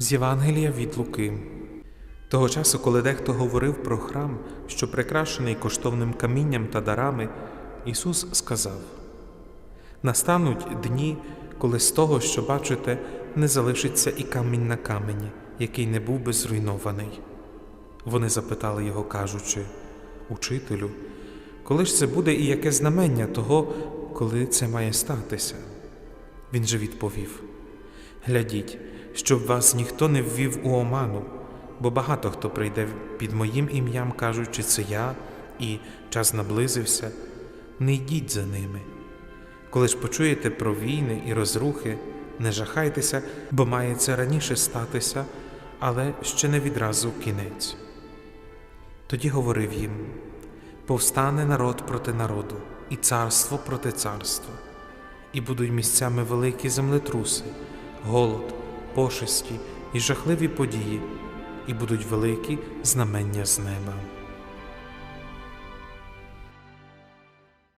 З Євангелія від Луки. Того часу, коли дехто говорив про храм, що прикрашений коштовним камінням та дарами, Ісус сказав: Настануть дні, коли з того, що бачите, не залишиться і камінь на камені, який не був би зруйнований. Вони запитали його, кажучи, Учителю, коли ж це буде і яке знамення того, коли це має статися? Він же відповів: Глядіть, щоб вас ніхто не ввів у оману, бо багато хто прийде під моїм ім'ям, кажучи, це я, і час наблизився. Не йдіть за ними. Коли ж почуєте про війни і розрухи, не жахайтеся, бо має це раніше статися, але ще не відразу кінець. Тоді говорив їм: повстане народ проти народу, і царство проти царства, і будуть місцями великі землетруси, голод, пошесті і жахливі події, і будуть великі знамення з неба.